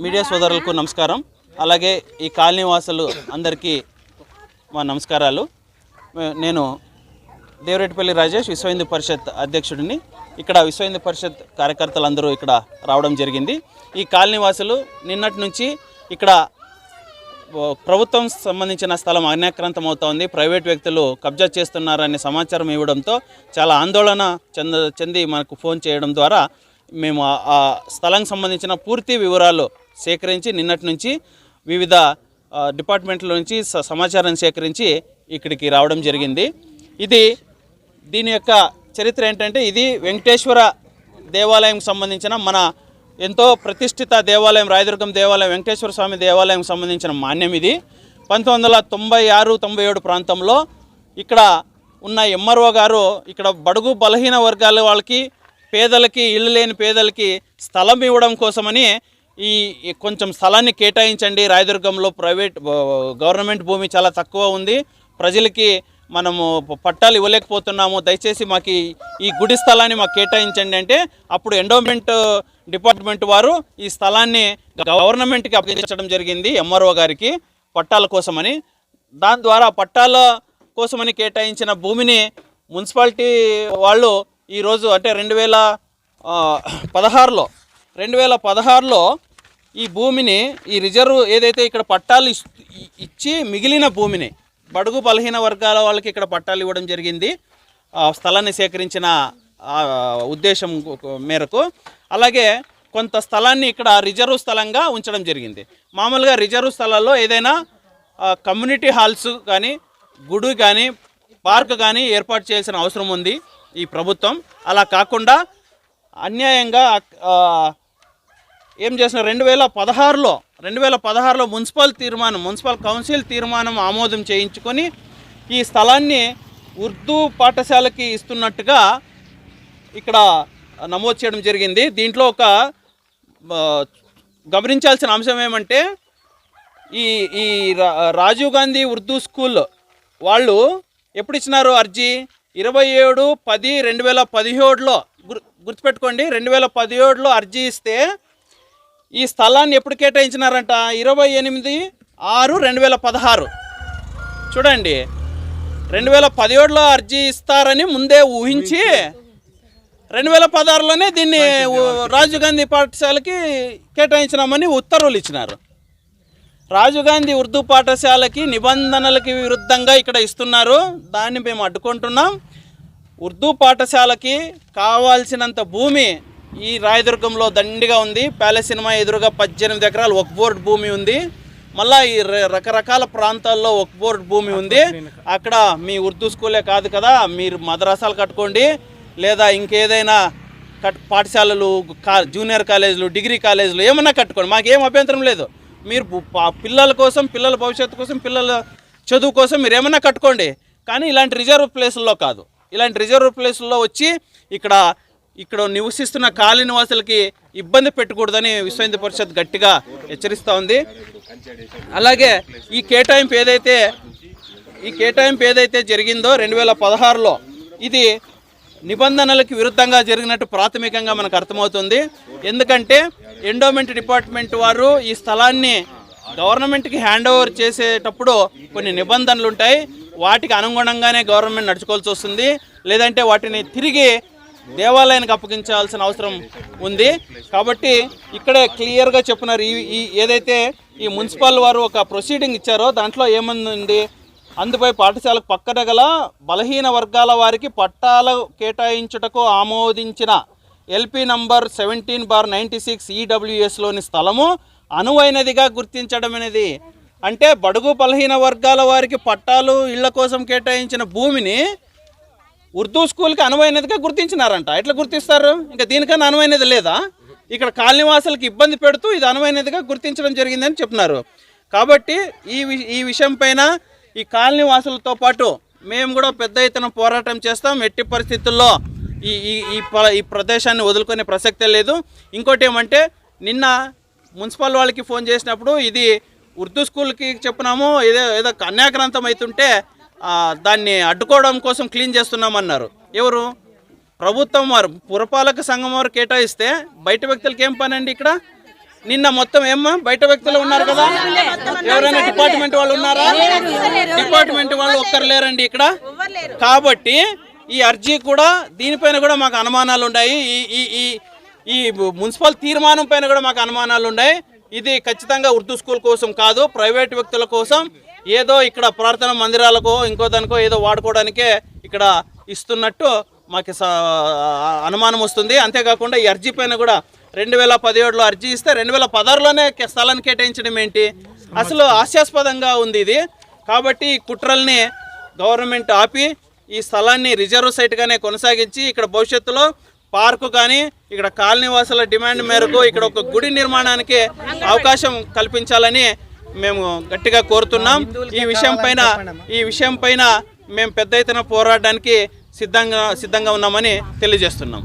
Media సోదరులకు నమస్కారం. అలాగే ఈ కాలనీ వాసులు అందరికీ మా నమస్కారాలు. నేను దేవరెడ్డిపల్లి రాజేష్ విశ్వ హిందూ పరిషత్ అధ్యక్షుడిని. ఇక్కడ విశ్వ హిందూ పరిషత్ కార్యకర్తలందరూ ఇక్కడ రావడం జరిగింది. ఈ కాలనీ వాసులు నిన్నటి నుంచి ఇక్కడ ప్రభుత్వం సంబంధించిన స్థలం అన్యాక్రాంతం అవుతోంది ప్రైవేట్ వ్యక్తులు కబ్జా చేస్తున్నారనే సమాచారం ఇవ్వడంతో చాలా ఆందోళన చెంద చెంది మనకు ఫోన్ చేయడం ద్వారా మేము ఆ- స్థలం సంబంధించిన పూర్తి వివరాలు సేకరించి నిన్నటి నుంచి వివిధ డిపార్ట్మెంట్ల నుంచి స- సమాచారం సేకరించి ఇక్కడికి రావడం జరిగింది. ఇది దీని యొక్క చరిత్ర ఏంటంటే ఇది వెంకటేశ్వర దేవాలయంకి సంబంధించిన మన ఎంతో ప్రతిష్ఠిత దేవాలయం రాయదుర్గం దేవాలయం వెంకటేశ్వర స్వామి దేవాలయం సంబంధించిన మాన్యం ఇది. పంతొమ్మిది వందల తొంభై ఆరు తొంభై ఏడు ప్రాంతంలో ఇక్కడ ఉన్న ఎంఆర్ఓ గారు ఇక్కడ బడుగు బలహీన వర్గాల వాళ్ళకి పేదలకి ఇల్లు లేని పేదలకి స్థలం ఇవ్వడం కోసమని ఈ కొంచెం స్థలాన్ని కేటాయించండి. రాయదుర్గంలో ప్రైవేట్ గవర్నమెంట్ భూమి చాలా తక్కువ ఉంది. ప్రజలకి మనము పట్టాలు ఇవ్వలేకపోతున్నాము. దయచేసి మాకు ఈ- గుడి స్థలాన్ని మాకు కేటాయించండి అంటే అప్పుడు ఎండోమెంట్ డిపార్ట్మెంట్ వారు ఈ స్థలాన్ని గవర్నమెంట్కి అప్పగించడం జరిగింది ఎంఆర్ఓ గారికి పట్టాల కోసమని. దాని ద్వారా పట్టాల కోసమని కేటాయించిన భూమిని మున్సిపాలిటీ వాళ్ళు ఈరోజు అంటే రెండు వేల పదహారులో రెండు వేల పదహారులో ఈ భూమిని ఈ రిజర్వ్ ఏదైతే ఇక్కడ పట్టాలు ఇచ్చి మిగిలిన భూమిని బడుగు బలహీన వర్గాల వాళ్ళకి ఇక్కడ పట్టాలు ఇవ్వడం జరిగింది. స్థలాన్ని సేకరించిన ఉద్దేశం మేరకు. అలాగే కొంత స్థలాన్ని ఇక్కడ రిజర్వ్ స్థలంగా ఉంచడం జరిగింది. మామూలుగా రిజర్వ్ స్థలాల్లో ఏదైనా కమ్యూనిటీ హాల్స్ కానీ గుడి కానీ పార్క్ కానీ ఏర్పాటు చేయాల్సిన అవసరం ఉంది ఈ ప్రభుత్వం. అలా కాకుండా అన్యాయంగా ఏం చేసిన రెండు వేల పదహారులో రెండు వేల పదహారులో మున్సిపల్ తీర్మానం మున్సిపల్ కౌన్సిల్ తీర్మానం ఆమోదం చేయించుకొని ఈ స్థలాన్ని ఉర్దూ పాఠశాలకి ఇస్తున్నట్టుగా ఇక్కడ నమోదు చేయడం జరిగింది. దీంట్లో ఒక గమనించాల్సిన అంశం ఏమంటే ఈ ఈ రా- రాజీవ్ గాంధీ ఉర్దూ స్కూల్ వాళ్ళు ఎప్పుడు ఇచ్చినారు అర్జీ? ఇరవై ఏడు పది రెండు వేల పదిహేడులో. గుర్ గుర్తుపెట్టుకోండి రెండు వేల పదిహేడులో అర్జీ ఇస్తే ఈ స్థలాన్ని ఎప్పుడు కేటాయించినారంట? ఇరవై ఎనిమిది ఆరు రెండు వేల పదహారు. చూడండి రెండు వేల పదిహేడులో అర్జీ ఇస్తారని ముందే ఊహించి రెండు వేల పదహారులోనే దీన్ని రాజీవ్ గాంధీ పాఠశాలకి కేటాయించినామని ఉత్తర్వులు ఇచ్చినారు. రాజీవ్ గాంధీ ఉర్దూ పాఠశాలకి నిబంధనలకి విరుద్ధంగా ఇక్కడ ఇస్తున్నారు. దాన్ని మేము అడ్డుకుంటున్నాం. ఉర్దూ పాఠశాలకి కావాల్సినంత భూమి ఈ రాయదుర్గంలో దండిగా ఉంది. ప్యాలెస్ సినిమా ఎదురుగా పద్దెనిమిది ఎకరాలు ఒక బోర్డ్ భూమి ఉంది. మళ్ళా ఈ ర- రకరకాల ప్రాంతాల్లో ఒక బోర్డ్ భూమి ఉంది. అక్కడ మీ ఉర్దూ స్కూలే కాదు కదా మీరు మద్రాసాలు కట్టుకోండి. లేదా ఇంకేదైనా కట్ పాఠశాలలు కా జూనియర్ కాలేజీలు డిగ్రీ కాలేజీలు ఏమన్నా కట్టుకోండి. మాకేం అభ్యంతరం లేదు. మీరు పా- పిల్లల కోసం పిల్లల భవిష్యత్తు కోసం పిల్లల చదువు కోసం మీరు ఏమన్నా కట్టుకోండి. కానీ ఇలాంటి రిజర్వ్ ప్లేసుల్లో కాదు. ఇలాంటి రిజర్వ్ ప్లేసుల్లో వచ్చి ఇక్కడ ఇక్కడ నివసిస్తున్న కాలనీ నివాసులకి ఇబ్బంది పెట్టకూడదని విశ్వ హిందూ పరిషత్ గట్టిగా హెచ్చరిస్తూ ఉంది. అలాగే ఈ కేటాయింపు ఏదైతే ఈ కేటాయింపు ఏదైతే జరిగిందో రెండు వేల పదహారులో ఇది నిబంధనలకు విరుద్ధంగా జరిగినట్టు ప్రాథమికంగా మనకు అర్థమవుతుంది. ఎందుకంటే ఎండోమెంట్ డిపార్ట్మెంట్ వారు ఈ స్థలాన్ని గవర్నమెంట్కి హ్యాండ్ ఓవర్ చేసేటప్పుడు కొన్ని నిబంధనలు ఉంటాయి వాటికి అనుగుణంగానే గవర్నమెంట్ నడుచుకోవాల్సి వస్తుంది. లేదంటే వాటిని తిరిగి దేవాలయానికి అప్పగించాల్సిన అవసరం ఉంది. కాబట్టి ఇక్కడే క్లియర్గా చెప్పినారు. ఈ ఈ ఏదైతే ఈ మున్సిపల్ వారు ఒక ప్రొసీడింగ్ ఇచ్చారో దాంట్లో ఏముంది అందుపై పాఠశాలకు పక్కన గల బలహీన వర్గాల వారికి పట్టాలు కేటాయించుటకు ఆమోదించిన LP number seventeen bar ninety six ఈడబ్ల్యూఎస్లోని స్థలము అనువైనదిగా గుర్తించడం అనేది. అంటే బడుగు బలహీన వర్గాల వారికి పట్టాలు ఇళ్ళ కోసం కేటాయించిన భూమిని ఉర్దూ స్కూల్కి అనువైనదిగా గుర్తించినారంట. ఎట్లా గుర్తిస్తారు? ఇంకా దీనికన్నా అనువైనది లేదా? ఇక్కడ కాలనీవాసులకు ఇబ్బంది పెడుతూ ఇది అనువైనదిగా గుర్తించడం జరిగిందని చెప్తున్నారు కాబట్టి ఈ ఈ విషయం పైన ఈ కాలనీవాసులతో పాటు మేము కూడా పెద్ద ఎత్తున పోరాటం చేస్తాం. ఎట్టి పరిస్థితుల్లో ఈ ఈ ఈ ప- ఈ ప్రదేశాన్ని వదులుకునే ప్రసక్తే లేదు. ఇంకోటి ఏమంటే నిన్న మున్సిపల్ వాళ్ళకి ఫోన్ చేసినప్పుడు ఇది ఉర్దూ స్కూల్కి చెప్పినాము. ఏదో ఏదో కన్యాక్రాంతం అవుతుంటే దాన్ని అడ్డుకోవడం కోసం క్లీన్ చేస్తున్నామన్నారు. ఎవరు? ప్రభుత్వం వారు పురపాలక సంఘం వారు కేటాయిస్తే బయట వ్యక్తులకి ఏం పని అండి ఇక్కడ? నిన్న మొత్తం ఏమ్మా? బయట వ్యక్తులు ఉన్నారు కదా? ఎవరైనా డిపార్ట్మెంట్ వాళ్ళు ఉన్నారా? డిపార్ట్మెంట్ వాళ్ళు ఒక్కరు లేరండి ఇక్కడ. కాబట్టి ఈ అర్జీ కూడా దీనిపైన కూడా మాకు అనుమానాలు ఉన్నాయి. ఈ ఈ ఈ ఈ మున్సిపల్ తీర్మానం పైన కూడా మాకు అనుమానాలు ఉన్నాయి. ఇది ఖచ్చితంగా ఉర్దూ స్కూల్ కోసం కాదు ప్రైవేట్ వ్యక్తుల కోసం ఏదో ఇక్కడ ప్రార్థన మందిరాలకో ఇంకో దానికో ఏదో వాడుకోవడానికే ఇక్కడ ఇస్తున్నట్టు మాకు అనుమానం వస్తుంది. అంతేకాకుండా ఈ అర్జీ పైన కూడా రెండు వేల పదిహేడులో అర్జీ ఇస్తే రెండు వేల పదహారులోనే స్థలాన్ని కేటాయించడం ఏంటి? అసలు హాస్యాస్పదంగా ఉంది ఇది. కాబట్టి ఈ కుట్రల్ని గవర్నమెంట్ ఆపి ఈ స్థలాన్ని రిజర్వ్ సైట్గానే కొనసాగించి ఇక్కడ భవిష్యత్తులో పార్కు కానీ ఇక్కడ కాలనీవాసుల డిమాండ్ మేరకు ఇక్కడ ఒక గుడి నిర్మాణానికి అవకాశం కల్పించాలని మేము గట్టిగా కోరుతున్నాం. ఈ విషయం పైన ఈ విషయం పైన మేము పెద్ద ఎత్తున పోరాడడానికి సిద్ధంగా సిద్ధంగా ఉన్నామని తెలియజేస్తున్నాం.